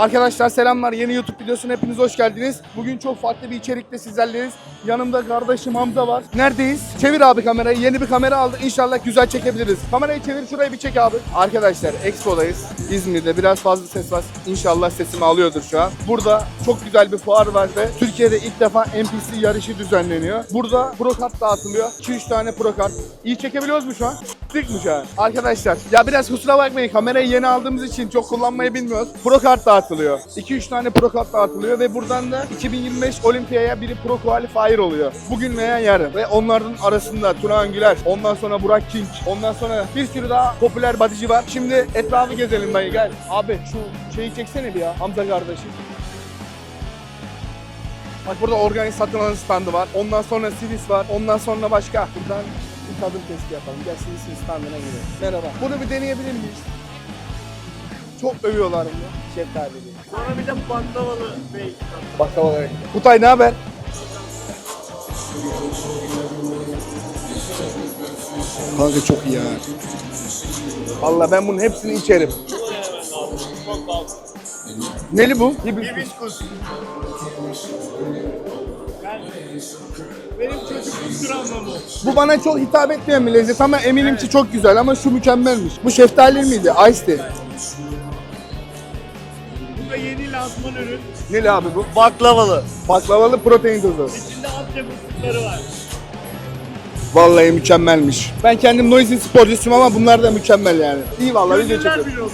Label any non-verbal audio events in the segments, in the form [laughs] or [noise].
Arkadaşlar selamlar. Yeni YouTube videosuna hepiniz hoş geldiniz. Bugün çok farklı bir içerikle sizlerleyiz. Yanımda kardeşim Hamza var. Neredeyiz? Çevir abi kamerayı. Yeni bir kamera aldık. İnşallah güzel çekebiliriz. Kamerayı çevir şurayı bir çek abi. Arkadaşlar Expo'dayız. İzmir'de biraz fazla ses var. İnşallah sesimi alıyordur şu an. Burada çok güzel bir fuar var ve Türkiye'de ilk defa NPC yarışı düzenleniyor. Burada pro kart dağıtılıyor. 2-3 tane pro kart. İyi çekebiliyoruz mu şu an? Dik mi şu an? Arkadaşlar ya biraz kusura bakmayın kamerayı yeni aldığımız için çok kullanmayı bilmiyoruz. Pro kart dağıtılıyor. 2-3 tane pro kart dağıtılıyor ve buradan da 2025 Olimpiyaya biri pro qualifier oluyor. Bugün veya yarın. Ve onların arasında Turan Güler, ondan sonra Burak King, ondan sonra bir sürü daha popüler badici var. Şimdi etrafı gezelim dayı gel. Abi şu şeyi çeksene bir ya Hamza kardeşim. Bak burada organik satın alan standı var. Ondan sonra Sivis var. Ondan sonra başka. Buradan bir tadım testi yapalım. Gel Sivis'in standına girelim. Merhaba. Bunu bir deneyebilir miyiz? Çok övüyorlar bunu. Şeftali diye. Sonra bir de baklavalı bey. Bakalım. Kutay ne haber? Kanka çok iyi ya. Valla ben bunun hepsini içerim. Neli bu? Hibiskus. Ben, benim çocukluk travmam o. Bu bana çok hitap etmeyen bir lezzet ama eminim ki çok güzel ama şu mükemmelmiş. Bu şeftali miydi? Ice tea. Bu da yeni lansman ürün. Neli abi bu? Baklavalı. Baklavalı protein tozu. İçinde Asya fıstıkları var. Vallahi mükemmelmiş. Ben kendim Noisy sporcusuyum ama bunlar da mükemmel yani. İyi vallahi video Gönüller çekiyorum.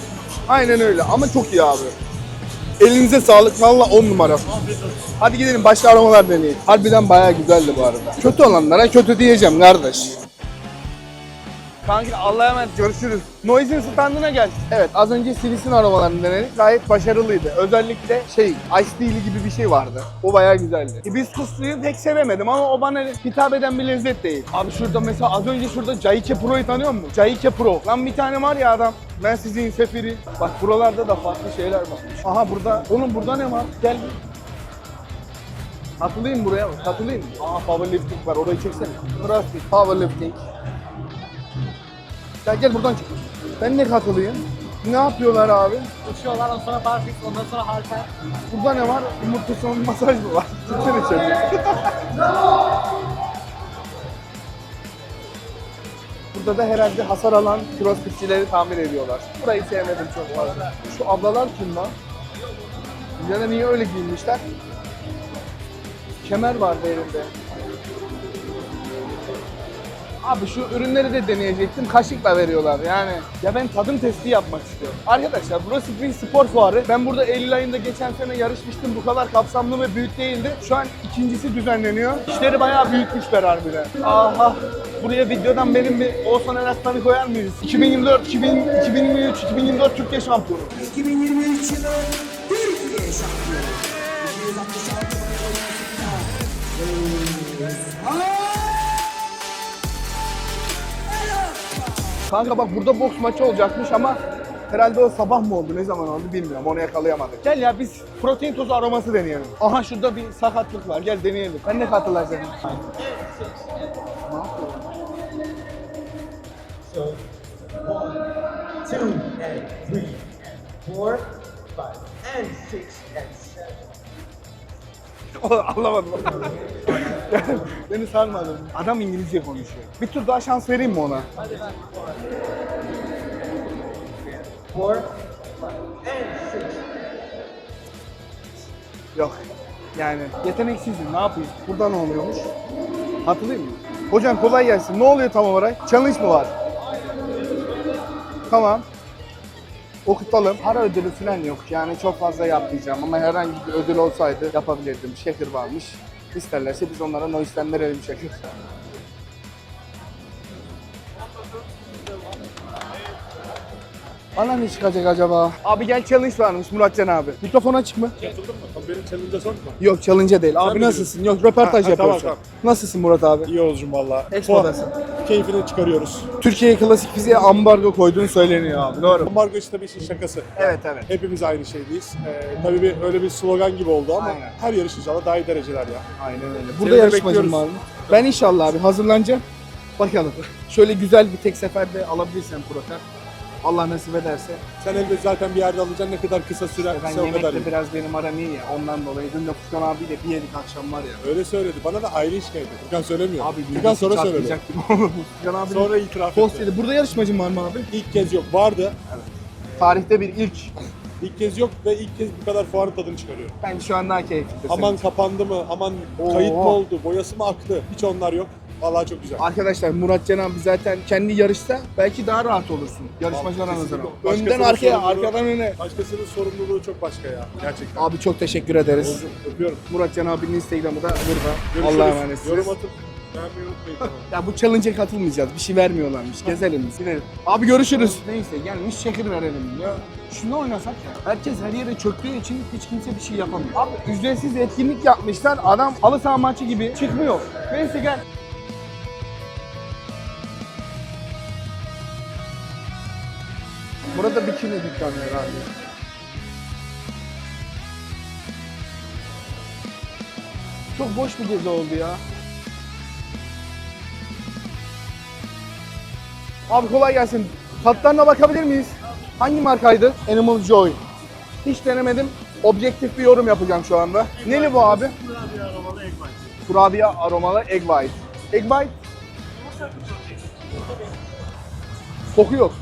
Aynen öyle ama çok iyi abi. Elinize sağlık valla 10 numara. Afiyet olsun. Hadi gidelim başka aromalar deneyelim. Harbiden bayağı güzeldi bu arada. Kötü olanlara kötü diyeceğim kardeş. Kanka Allah'a emanet görüşürüz. Noise'in standına gel. Evet az önce Sivis'in aromalarını denedik. Gayet başarılıydı. Özellikle şey Ice Tea'li gibi bir şey vardı. O bayağı güzeldi. Hibiskusluyu pek sevemedim ama o bana hitap eden bir lezzet değil. Abi şurada mesela az önce şurada Caike Pro'yu tanıyor musun? Caike Pro. Lan bir tane var ya adam. Ben sizin sefiri. Bak buralarda da farklı şeyler var. Aha burada. Oğlum burada ne var? Gel bir. Katılayım buraya mı? Katılayım mı? Aa powerlifting var. Orayı çeksene. Crossfit, powerlifting. Gel gel buradan çık. Ben ne katılayım? Ne yapıyorlar abi? Koşuyorlar ondan sonra barfix ondan sonra halter. Burada ne var? Yumurta son masaj mı var? [laughs] Çıksana içeri. Burada da herhalde hasar alan crossfitçileri tamir ediyorlar. Burayı sevmedim çok fazla. Şu ablalar kim lan? Ya da niye öyle giyinmişler? Kemer vardı elinde. Abi şu ürünleri de deneyecektim. Kaşıkla veriyorlar yani. Ya ben tadım testi yapmak istiyorum. Arkadaşlar burası bir spor fuarı. Ben burada Eylül ayında geçen sene yarışmıştım. Bu kadar kapsamlı ve büyük değildi. Şu an ikincisi düzenleniyor. İşleri bayağı büyütmüşler harbiden. Aha. Buraya videodan benim bir Oğuzhan Eraslan'ı koyar mıyız? 2024, 2000, 2023, 2024 Türkiye şampiyonu. 2023 yılı Kanka bak burada boks maçı olacakmış ama herhalde o sabah mı oldu ne zaman oldu bilmiyorum onu yakalayamadık. Gel ya biz protein tozu aroması deneyelim. Aha şurada bir sakatlık var gel deneyelim. Ben de katılacağım. Ne yapıyor? two and three four, five and six. Anlamadım. [laughs] Beni sarmadı. Adam İngilizce konuşuyor. Bir tur daha şans vereyim mi ona? Yok. Yani yeteneksizim ne yapayım? Burada ne oluyormuş? Hatırlayayım mı? Hocam kolay gelsin. Ne oluyor tam olarak? Challenge mı var? Tamam. Okutalım. Para ödülü falan yok. Yani çok fazla yapmayacağım ama herhangi bir ödül olsaydı yapabilirdim. Şehir varmış. İsterlerse biz onlara noise'den verelim şehir. Bana ne çıkacak acaba? Abi gel challenge varmış Muratcan abi. Mikrofon açık mı? Mı? Benim challenge'a sokma. Yok challenge değil. Abi mi nasılsın? Yok röportaj Ha, ha, yapıyoruz. tamam, Nasılsın Murat abi? İyi Oğuz'cum valla. Expo'dasın. Fuar Keyfini çıkarıyoruz. Türkiye'ye klasik fiziğe ambargo koyduğunu söyleniyor abi. Doğru? Ambargo işte tabii işin şakası. Evet evet. Hepimiz aynı şeydeyiz. Ee, tabii bir, öyle bir slogan gibi oldu ama Aynen. her yarış inşallah daha iyi dereceler ya. Aynen öyle. Seni Burada de yarışmacım bekliyoruz. var mı? Ben inşallah abi hazırlanacağım. Bakalım. Şöyle güzel bir tek seferde alabilirsem Proter. Allah nasip ederse. Sen elbet zaten bir yerde alacaksın ne kadar kısa sürer Ben o kadar yemekte iyi. biraz benim aram iyi ya. Ondan dolayı dün de Furkan abiyle bir yedik akşam var ya. Öyle söyledi. Bana da ayrı işkaydı. Furkan söylemiyor. Abi Furkan sonra söyledi. çatlayacak gibi oldu. Furkan abi Sonra itiraf post etti. yedi. Burada yarışmacım var mı abi? İlk kez yok. Vardı. Tarihte bir ilk. İlk kez yok ve ilk kez bu kadar fuarın tadını çıkarıyorum. Ben şu an daha keyifli. Aman kapandı mı? Aman Oo. kayıt mı oldu? Boyası mı aktı? Hiç onlar yok. Vallahi çok güzel. Arkadaşlar Murat Can abi zaten kendi yarışta belki daha rahat olursun. Yarışmacılara Abi, nazaran. kesinlikle. Önden Başkasının arkaya, sorumluluğu- arkadan öne. Başkasının sorumluluğu çok başka ya. Gerçekten. Abi çok teşekkür ederiz. Oğuzcum, öpüyorum. Murat Can abinin Instagram'ı da burada. Görüşürüz. Allah'a emanetsiniz. Yorum atıp beğenmeyi unutmayın. tamam. Ya bu challenge'a katılmayacağız. Bir şey vermiyorlarmış. Gezelim biz. Gidelim. Abi görüşürüz. Neyse gelmiş şekil verelim ya. Şunu oynasak ya. Herkes her yere çöktüğü için hiç kimse bir şey yapamıyor. Abi ücretsiz etkinlik yapmışlar. Adam halı saha maçı gibi çıkmıyor. Neyse gel. Burada bikini dükkanı herhalde. Çok boş bir gezi oldu ya. Abi kolay gelsin. Tatlarına bakabilir miyiz? Hangi markaydı? Animal Joy. Hiç denemedim. Objektif bir yorum yapacağım şu anda. Neli bu abi? Kurabiye aromalı egg white. Kurabiye aromalı egg white. Egg white koku yok.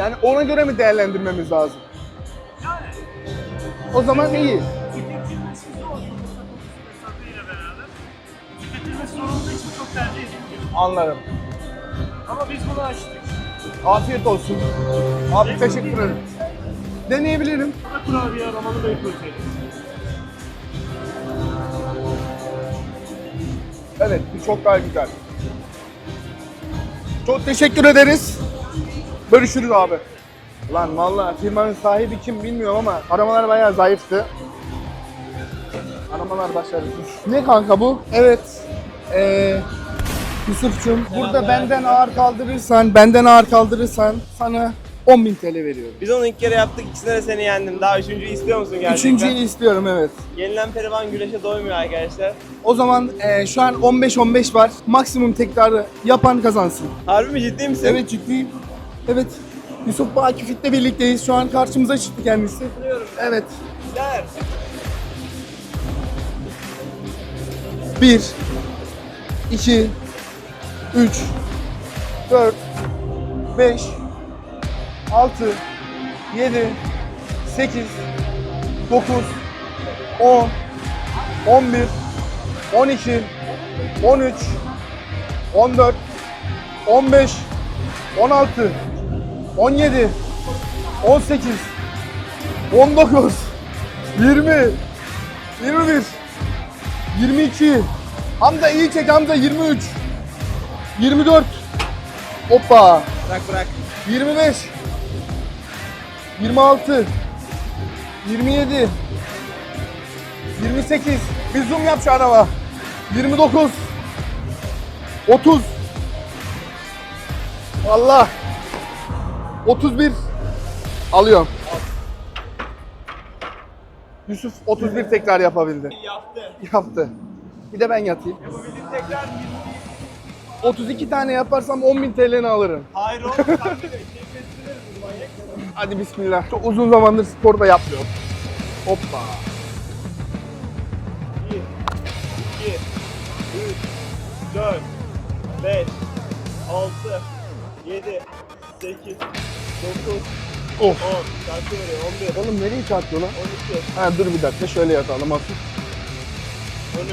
Yani ona göre mi değerlendirmemiz lazım? Yani O zaman iyi. tüketilmesi zor beraber. Tüketilmesi olduğu için çok tercih edilmiyor. Anlarım. Ama biz bunu açtık. Afiyet olsun. Abi teşekkür ederim. Deneyebilirim. Bu da kurabiye aromalı ve protein. Evet, bu çok daha güzel. Çok teşekkür ederiz. Görüşürüz abi. Lan vallahi firmanın sahibi kim bilmiyorum ama aramalar bayağı zayıftı. Aramalar başarısız. Ne kanka bu? Evet. Ee, Yusuf'cum burada benden ağır kaldırırsan, benden ağır kaldırırsan sana 10.000 TL veriyorum. Biz onu ilk kere yaptık. İkisinde de seni yendim. Daha üçüncüyü istiyor musun gerçekten? Üçüncüyü istiyorum evet. Yenilen Perivan güreşe doymuyor arkadaşlar. O zaman ee, şu an 15-15 var. Maksimum tekrarı yapan kazansın. Harbi mi ciddi misin? Evet ciddiyim. Evet. Yusuf Bakifit'le birlikteyiz. Şu an karşımıza çıktı kendisi. Evet. Gider. 1 2 3 4 5 6 7 8 9 10 11 12 13 14 15 16 17 18 19 20 21 22 Hamza iyi çek Hamza. 23 24 Hoppa. Bırak bırak. 25 26 27 28 Bir zoom yap şu araba. 29 30 Allah 31 Alıyorum Yusuf 31 tekrar yapabildi. Yaptı. Yaptı. Bir de ben yatayım. Yapabildiğin tekrar 32 tane yaparsam 10.000 TL'ni alırım. Hayır oğlum. Hadi bismillah. Çok uzun zamandır spor da yapmıyorum. Hoppa. 1, 2, 3, 4, 5, 6, 7, 8, 9, Of. 10. Şarkı veriyor. 11, Oğlum nereye çarpıyor lan? 12, Ha dur bir dakika şöyle yatalım hafif. 13,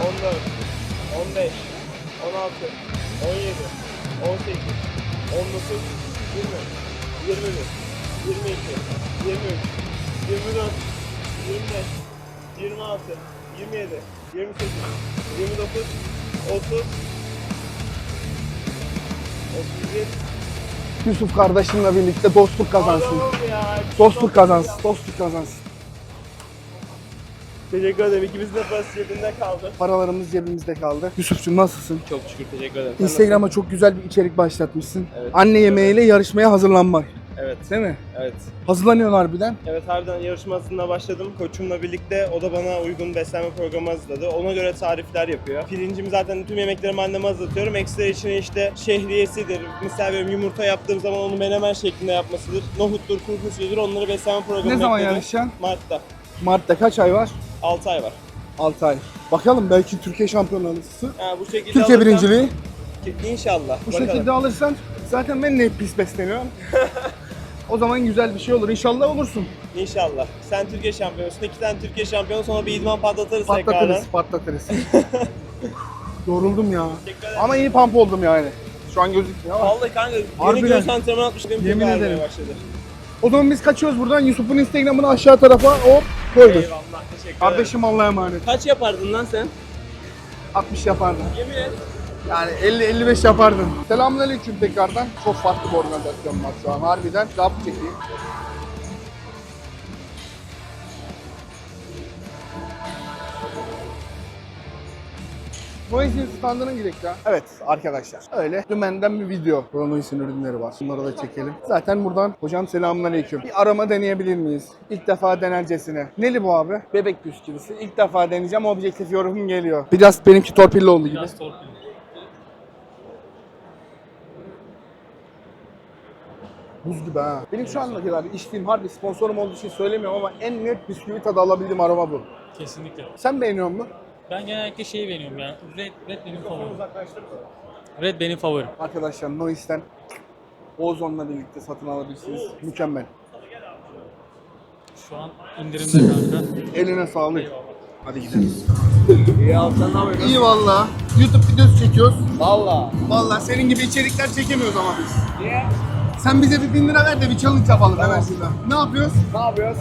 14, 15, 16, 17, 18, 19, 20, 21, 22, 23, 24, 25, 26, 27, 28, 29, 30, 31, Yusuf kardeşimle birlikte dostluk kazansın. Dostluk kazansın. Dostluk kazansın. Teşekkür ederim. İkimizin de parası cebinde kaldı. Paralarımız cebimizde kaldı. Yusuf'cum nasılsın? Çok şükür teşekkür ederim. Instagram'a çok güzel bir içerik başlatmışsın. Evet. Anne yemeğiyle yarışmaya hazırlanmak. Evet. Değil mi? Evet. Hazırlanıyorsun harbiden. Evet harbiden yarışma hazırlığına başladım. Koçumla birlikte o da bana uygun beslenme programı hazırladı. Ona göre tarifler yapıyor. Pirincimi zaten tüm yemeklerimi anneme hazırlatıyorum. Ekstra içine işte şehriyesidir. Mesela benim yumurta yaptığım zaman onu menemen şeklinde yapmasıdır. Nohuttur, kuru fasulyedir. Onları beslenme programına Ne zaman ekledim. yarışacaksın? Mart'ta. Mart'ta kaç ay var? 6 ay var. 6 ay. Bakalım belki Türkiye şampiyonalısı. Ha, bu şekilde Türkiye alırsam- birinciliği. İnşallah. Bu Bakalım. şekilde alırsan zaten ben ne pis besleniyorum. [laughs] o zaman güzel bir şey olur. İnşallah olursun. İnşallah. Sen Türkiye şampiyonusun. İki tane Türkiye şampiyonu sonra bir idman patlatırız tekrardan. Patlatırız, patlatırız. [laughs] Yoruldum ya. Teşekkür ederim. Ama iyi pump oldum yani. Şu an gözükmüyor ama. Vallahi kanka yeni Harbiden. göğüs antrenmanı atmış benim Yemin Yemin ederim. başladı. O zaman biz kaçıyoruz buradan. Yusuf'un Instagram'ını aşağı tarafa hop koyduk. Eyvallah teşekkür ederim. Kardeşim Allah'a emanet. Kaç yapardın lan sen? 60 yapardın. Yemin et. Yani 50-55 yapardın. Selamünaleyküm tekrardan. Çok farklı bir organizasyon var şu an. Harbiden laf çekeyim. Nois'in standına gidelim ya. Evet arkadaşlar. Öyle dümenden bir video. Burada Nois'in ürünleri var. Bunları da çekelim. Zaten buradan hocam selamünaleyküm. Bir arama deneyebilir miyiz? İlk defa denercesine. Neli bu abi? Bebek bisküvisi. İlk defa deneyeceğim. Objektif yorumum geliyor. Biraz benimki torpilli oldu gibi. Buz gibi ha. Benim şu ana kadar içtiğim harbi sponsorum olduğu için söylemiyorum ama en net bisküvi tadı alabildiğim aroma bu. Kesinlikle. Sen beğeniyor musun? Ben genellikle şeyi beğeniyorum ya. Red, Red benim favorim. Red benim favorim. Arkadaşlar Nois'ten Ozon'la birlikte satın alabilirsiniz. Mükemmel. Şu an indirimde kanka. Eline sağlık. Hadi gidelim. İyi valla. YouTube videosu çekiyoruz. Valla. Valla senin gibi içerikler çekemiyoruz ama biz. Niye? Sen bize bir bin lira ver de bir challenge yapalım hemen şurada. Ne yapıyoruz? Ne yapıyoruz?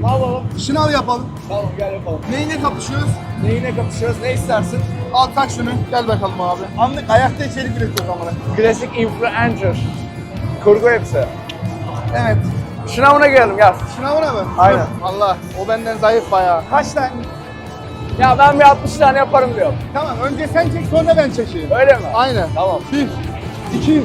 Ne yapalım? Şınav yapalım. Tamam gel yapalım. Neyine kapışıyoruz? Neyine kapışıyoruz? Ne istersin? Al tak şunu. Gel bakalım abi. Anlık ayakta içerik üretiyoruz amına. Klasik influencer. Kurgu hepsi. Evet. Şınavına girelim gel. Şınavına mı? Aynen. Allah. O benden zayıf bayağı. Kaç tane? Ya ben bir 60 tane yaparım diyorum. Tamam önce sen çek sonra ben çekeyim. Öyle mi? Aynen. Tamam. 1, 2, 3,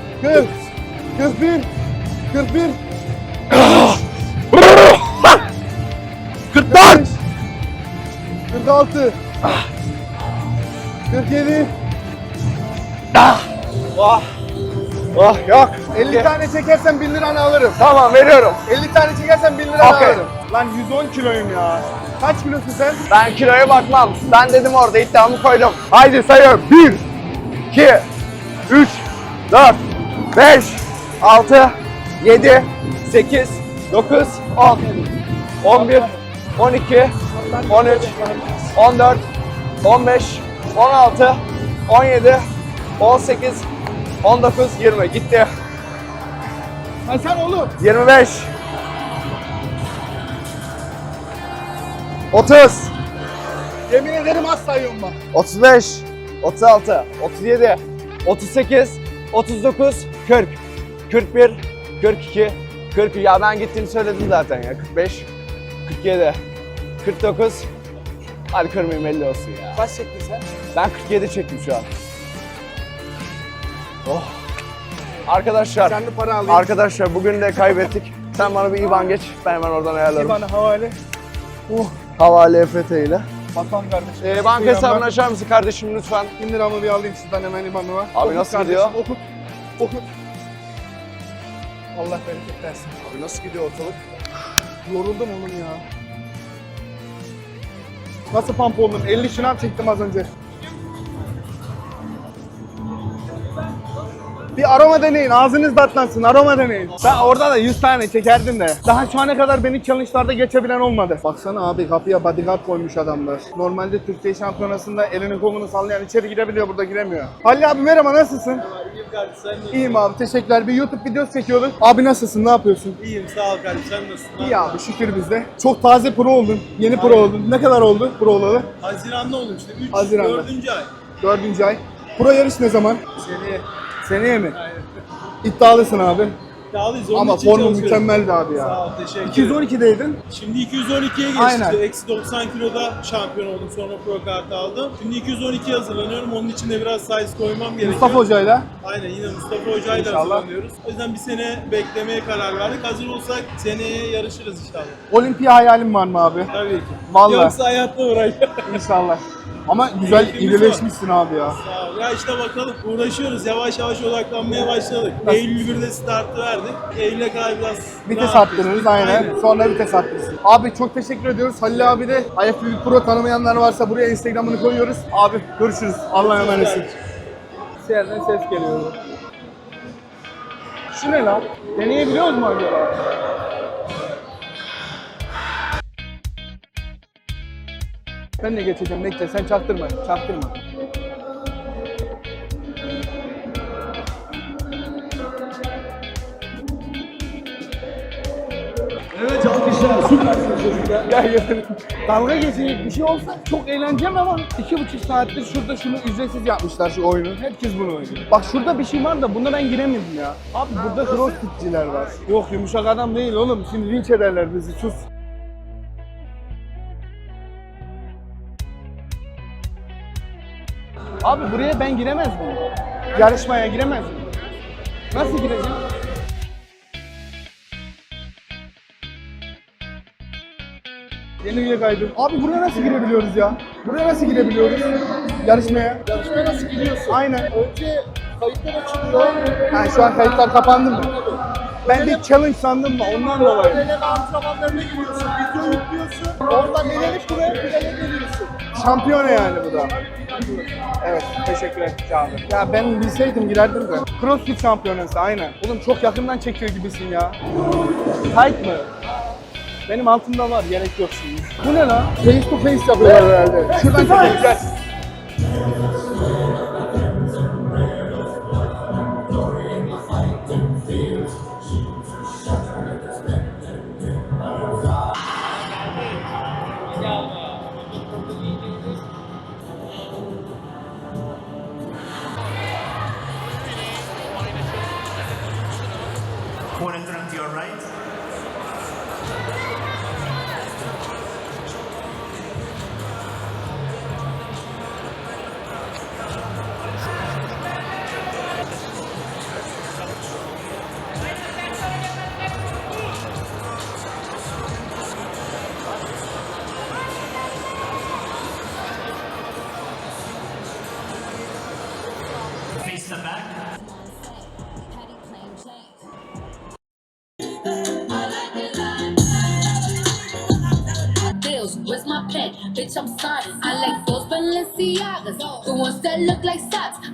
40, 41, 41, 44. 46, 47, Oh, oh yok. 50 tane çekersen 1000 liranı alırım. Tamam veriyorum. 50 tane çekersen 1000 liranı Okey. alırım. Lan 110 kiloyum ya. Kaç kilosun sen? Ben kiloya bakmam. Ben dedim orada iddiamı koydum. Haydi sayıyorum. 1, 2, 3, 4, 5, 6, 7, 8, 9, 10, 11, 12, 13, 14, 15, 16, 17, 18, 19, 20. Gitti. Ha sen oğlum. 25 30 Yemin ederim az sayıyorum bak. 35 36 37 38 39 40 41 42 40 ya ben gittiğini söyledim zaten ya 45 47 49 hadi kırmayayım 50 olsun ya. Kaç çektin sen? Ben 47 çektim şu an. Oh. Arkadaşlar Sen de para alayım. Arkadaşlar bugün de kaybettik. Sen bana bir IBAN geç. Ben hemen oradan ayarlarım. bana havale. Oh. Havale EFT ile. Batuhan kardeşim. Ee, banka hesabını açar mısın kardeşim lütfen? 1000 liramı bir alayım sizden hemen IBAN'ı var. Abi nasıl gidiyor? Okut. Okut. Allah bereket versin. Abi nasıl gidiyor ortalık? Yoruldum oğlum ya. Nasıl pump oldum? 50 şınav çektim az önce. Bir aroma deneyin. Ağzınız tatlansın. Aroma deneyin. Ben orada da 100 tane çekerdim de. Daha şu ana kadar beni challenge'larda geçebilen olmadı. Baksana abi kapıya bodyguard koymuş adamlar. Normalde Türkiye şampiyonasında elini kolunu sallayan içeri girebiliyor burada giremiyor. Halil abi merhaba nasılsın? İyiyim abi teşekkürler. Bir YouTube videosu çekiyorduk. Abi nasılsın? Ne yapıyorsun? İyiyim sağ ol kardeşim sen nasılsın? İyi abi şükür bizde. Çok taze pro oldun. Yeni pro oldun. Ne kadar oldu pro olalı? Haziran'da oldum işte 3 Haziran'da. 4. ay. Dördüncü ay. Pro yarış ne zaman? Seneye. Seneye mi? İddialısın abi. İddialıyız onun Ama için formu çalışıyoruz. mükemmeldi abi ya. Sağ ol teşekkür ederim. 212'deydin. Şimdi 212'ye geçti. Aynen. Eksi 90 kiloda şampiyon oldum sonra pro kart aldım. Şimdi 212'ye hazırlanıyorum. Onun için de biraz size koymam gerekiyor. Mustafa Hoca'yla. Aynen yine Mustafa Hoca ile İnşallah. hazırlanıyoruz. O yüzden bir sene beklemeye karar verdik. Hazır olsak seneye yarışırız inşallah. Olimpiya hayalin var mı abi? Tabii ki. Vallahi. Yoksa hayatta bırak. İnşallah. Ama güzel iyileşmişsin abi ya. Sağ ol. Ya işte bakalım uğraşıyoruz. Yavaş yavaş odaklanmaya başladık. Eylül 1'de startı verdik. Eylül'e kadar biraz Vites rahat attınız geçtik. aynen. Sonra vites attınız. Abi çok teşekkür ediyoruz. Halil abi de IFBB Pro tanımayanlar varsa buraya Instagram'ını koyuyoruz. Abi görüşürüz. Allah'a emanetsin. Yerden ses geliyor. Şu ne lan? Deneyebiliyoruz mu acaba? Ben de geçeceğim bekle sen çaktırma çaktırma. Evet alkışlar süpersiniz çocuklar. Ya yeter. Dalga geçecek bir şey olsa çok eğleneceğim ama iki buçuk saattir şurada şunu ücretsiz yapmışlar şu oyunu. Herkes bunu oynuyor. Bak şurada bir şey var da bunda ben giremedim ya. Abi burada crossfitçiler var. Yok yumuşak adam değil oğlum. Şimdi linç ederler bizi sus. Abi buraya ben giremez miyim? Yarışmaya giremez miyim? Nasıl gireceğim? Yeni üye kaydım. Abi buraya nasıl girebiliyoruz ya? Buraya nasıl girebiliyoruz? Yarışmaya. Yarışmaya nasıl giriyorsun? Aynen. Önce kayıtlar açılıyor. Ha şu an kayıtlar kapandı mı? Ben de challenge sandım da ondan dolayı. Eleme antrenmanlarına giriyorsun, video yüklüyorsun. Oradan elenip buraya finale geliyorsun. Şampiyon yani bu da. Evet, teşekkür ederim abi. Ya ben bilseydim girerdim de. Crossfit şampiyonası aynen. Oğlum çok yakından çekiyor gibisin ya. Tight mı? Benim altımda var, gerek yok şimdi. Bu ne lan? Face to face yapıyorlar herhalde. Şuradan çekelim, look like socks.